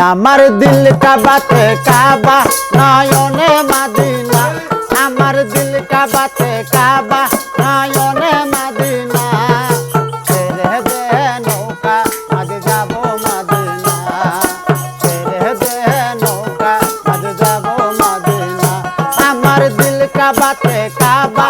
আমার দিলটা বাতে কাবা নয়নে মাদিনা আমার দিলটা বাতে কাবা নয়নে মাদিনা ছেড়ে দে নৌকা মাঝে যাব মাদিনা ছেড়ে দে নৌকা মাঝে যাব মাদিনা আমার দিলটা বাতে কাবা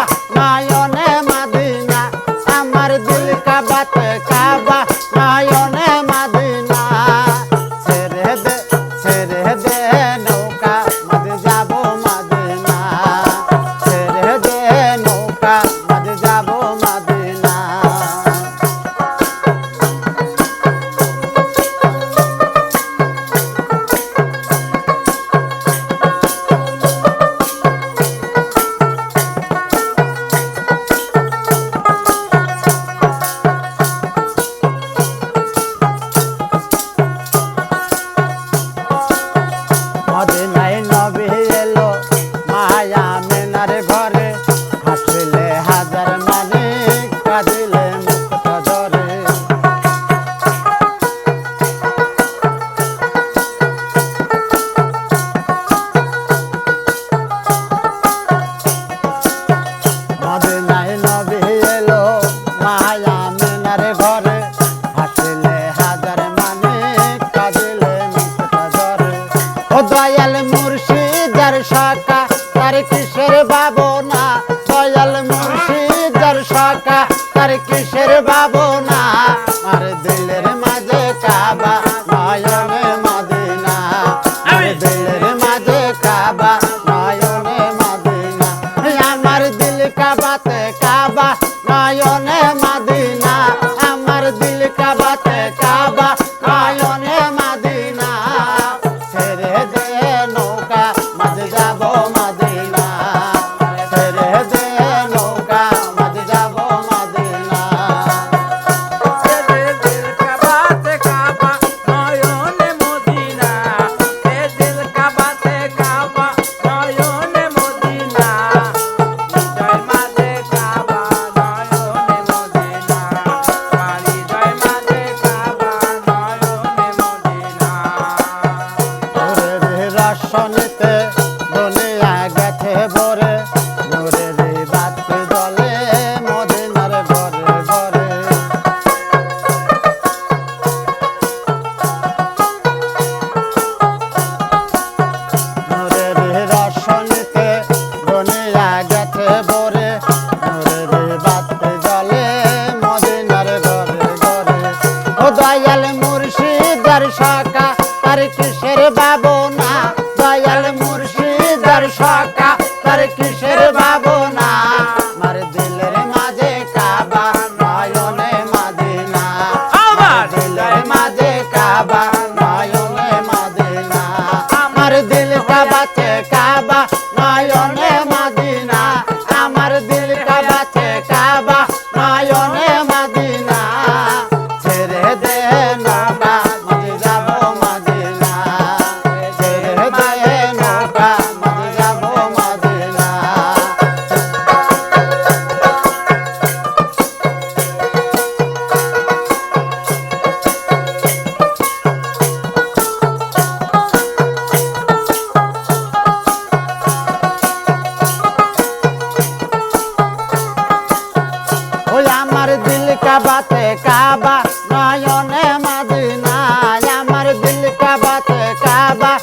দয়াল মুর্শিদার শাখা, তার কিশোর কিসের বাবনা দয়াল মুর্শিদার শাখা, তার কিশোর কিসের বাবনা আর দিলের সকা তার কিসের বাবনা দয়াল মুর্শিদার সকা তার কিসের বাবনা আমার দিলের মাঝে কাবা নয়নে মাদিনা। আমার দিলের মাঝে কাবা কাবা নয়নে মাদিনা আমার দিল কাবাতে কাবা।